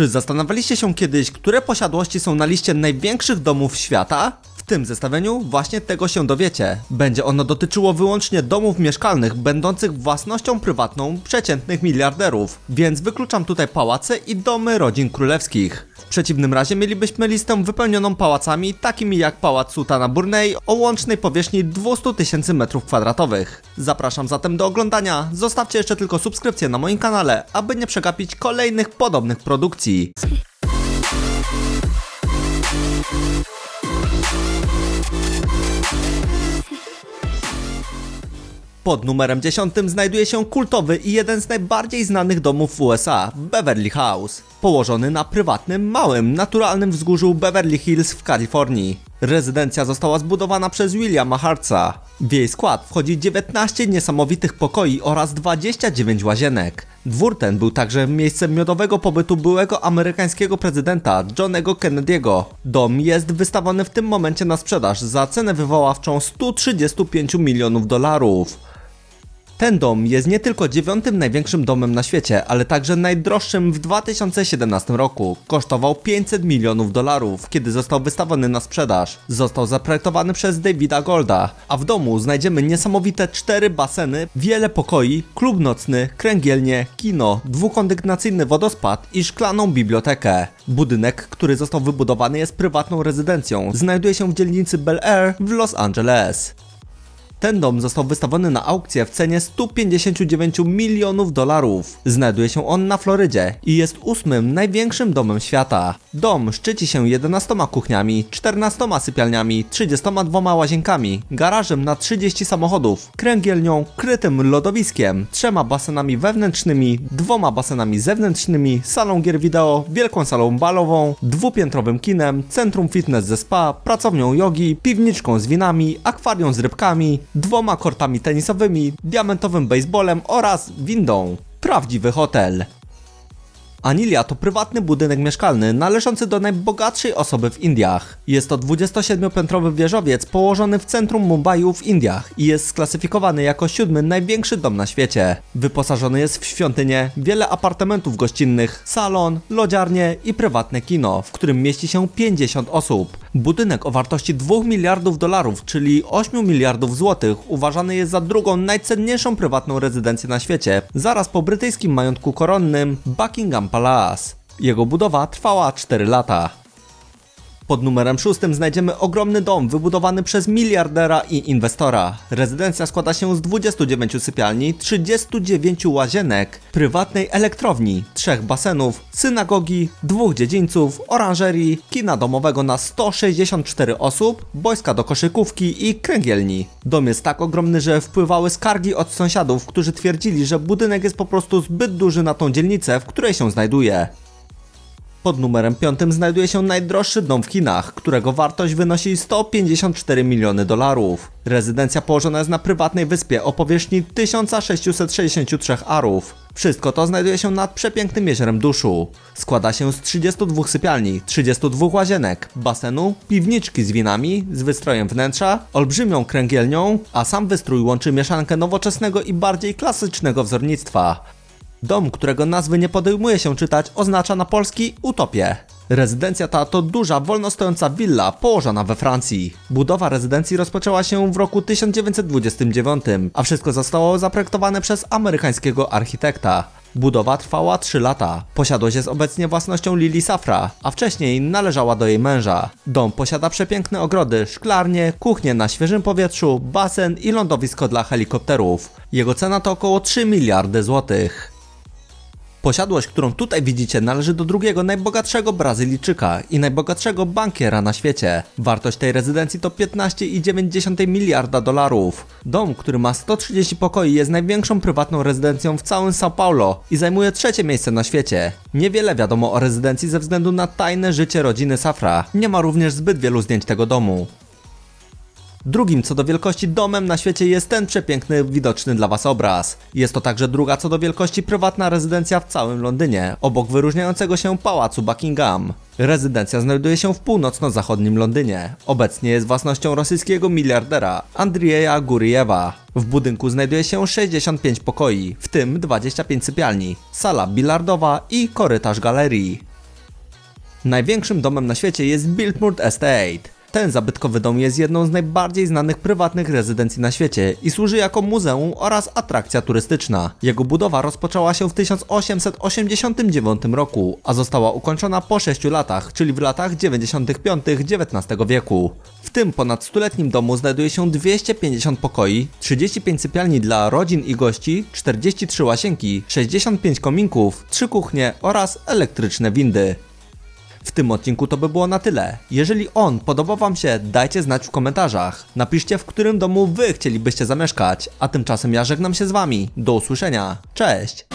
Czy zastanawialiście się kiedyś, które posiadłości są na liście największych domów świata? Tym zestawieniu właśnie tego się dowiecie. Będzie ono dotyczyło wyłącznie domów mieszkalnych, będących własnością prywatną przeciętnych miliarderów, więc wykluczam tutaj pałace i domy rodzin królewskich. W przeciwnym razie mielibyśmy listę wypełnioną pałacami takimi jak Pałac Sultana Brunei o łącznej powierzchni 200 tysięcy metrów kwadratowych. Zapraszam zatem do oglądania. Zostawcie jeszcze tylko subskrypcję na moim kanale, aby nie przegapić kolejnych podobnych produkcji. Pod numerem 10 znajduje się kultowy i jeden z najbardziej znanych domów w USA Beverly House, położony na prywatnym, małym, naturalnym wzgórzu Beverly Hills w Kalifornii. Rezydencja została zbudowana przez Williama Hartza. W jej skład wchodzi 19 niesamowitych pokoi oraz 29 łazienek. Dwór ten był także miejscem miodowego pobytu byłego amerykańskiego prezydenta Johnego Kennedy'ego. Dom jest wystawiony w tym momencie na sprzedaż za cenę wywoławczą 135 milionów dolarów. Ten dom jest nie tylko dziewiątym największym domem na świecie, ale także najdroższym w 2017 roku. Kosztował 500 milionów dolarów, kiedy został wystawiony na sprzedaż. Został zaprojektowany przez Davida Golda, a w domu znajdziemy niesamowite cztery baseny, wiele pokoi, klub nocny, kręgielnie, kino, dwukondygnacyjny wodospad i szklaną bibliotekę. Budynek, który został wybudowany jest prywatną rezydencją. Znajduje się w dzielnicy Bel Air w Los Angeles. Ten dom został wystawiony na aukcję w cenie 159 milionów dolarów. Znajduje się on na Florydzie i jest ósmym największym domem świata. Dom szczyci się 11 kuchniami, 14 sypialniami, 32 łazienkami, garażem na 30 samochodów, kręgielnią, krytym lodowiskiem, trzema basenami wewnętrznymi, dwoma basenami zewnętrznymi, salą gier wideo, wielką salą balową, dwupiętrowym kinem, centrum fitness ze spa, pracownią jogi, piwniczką z winami, akwarium z rybkami, dwoma kortami tenisowymi, diamentowym baseballem oraz windą. Prawdziwy hotel. Anilia to prywatny budynek mieszkalny należący do najbogatszej osoby w Indiach. Jest to 27-piętrowy wieżowiec położony w centrum Mumbaiu w Indiach i jest sklasyfikowany jako siódmy największy dom na świecie. Wyposażony jest w świątynię, wiele apartamentów gościnnych, salon, lodziarnię i prywatne kino, w którym mieści się 50 osób. Budynek o wartości 2 miliardów dolarów, czyli 8 miliardów złotych, uważany jest za drugą najcenniejszą prywatną rezydencję na świecie, zaraz po brytyjskim majątku koronnym Buckingham Palace. Jego budowa trwała 4 lata. Pod numerem szóstym znajdziemy ogromny dom wybudowany przez miliardera i inwestora. Rezydencja składa się z 29 sypialni, 39 łazienek, prywatnej elektrowni, trzech basenów, synagogi, dwóch dziedzińców, oranżerii, kina domowego na 164 osób, boiska do koszykówki i kręgielni. Dom jest tak ogromny, że wpływały skargi od sąsiadów, którzy twierdzili, że budynek jest po prostu zbyt duży na tą dzielnicę, w której się znajduje. Pod numerem 5 znajduje się najdroższy dom w Chinach, którego wartość wynosi 154 miliony dolarów. Rezydencja położona jest na prywatnej wyspie o powierzchni 1663 arów. Wszystko to znajduje się nad przepięknym jeziorem Duszu. Składa się z 32 sypialni, 32 łazienek, basenu, piwniczki z winami, z wystrojem wnętrza, olbrzymią kręgielnią, a sam wystrój łączy mieszankę nowoczesnego i bardziej klasycznego wzornictwa. Dom, którego nazwy nie podejmuje się czytać, oznacza na polski utopię. Rezydencja ta to duża, wolno stojąca willa położona we Francji. Budowa rezydencji rozpoczęła się w roku 1929, a wszystko zostało zaprojektowane przez amerykańskiego architekta. Budowa trwała 3 lata. Posiadłość jest obecnie własnością Lili Safra, a wcześniej należała do jej męża. Dom posiada przepiękne ogrody, szklarnie, kuchnię na świeżym powietrzu, basen i lądowisko dla helikopterów. Jego cena to około 3 miliardy złotych. Posiadłość, którą tutaj widzicie, należy do drugiego najbogatszego Brazylijczyka i najbogatszego bankiera na świecie. Wartość tej rezydencji to 15,9 miliarda dolarów. Dom, który ma 130 pokoi, jest największą prywatną rezydencją w całym São Paulo i zajmuje trzecie miejsce na świecie. Niewiele wiadomo o rezydencji ze względu na tajne życie rodziny Safra. Nie ma również zbyt wielu zdjęć tego domu. Drugim co do wielkości domem na świecie jest ten przepiękny, widoczny dla Was obraz. Jest to także druga co do wielkości prywatna rezydencja w całym Londynie, obok wyróżniającego się pałacu Buckingham. Rezydencja znajduje się w północno-zachodnim Londynie. Obecnie jest własnością rosyjskiego miliardera Andrieja Guriewa. W budynku znajduje się 65 pokoi, w tym 25 sypialni, sala bilardowa i korytarz galerii. Największym domem na świecie jest Biltmore Estate. Ten zabytkowy dom jest jedną z najbardziej znanych prywatnych rezydencji na świecie i służy jako muzeum oraz atrakcja turystyczna. Jego budowa rozpoczęła się w 1889 roku, a została ukończona po 6 latach, czyli w latach 95 XIX wieku. W tym ponad stuletnim domu znajduje się 250 pokoi, 35 sypialni dla rodzin i gości, 43 łazienki, 65 kominków, 3 kuchnie oraz elektryczne windy. W tym odcinku to by było na tyle. Jeżeli on podobał Wam się, dajcie znać w komentarzach. Napiszcie, w którym domu Wy chcielibyście zamieszkać. A tymczasem ja żegnam się z Wami. Do usłyszenia. Cześć!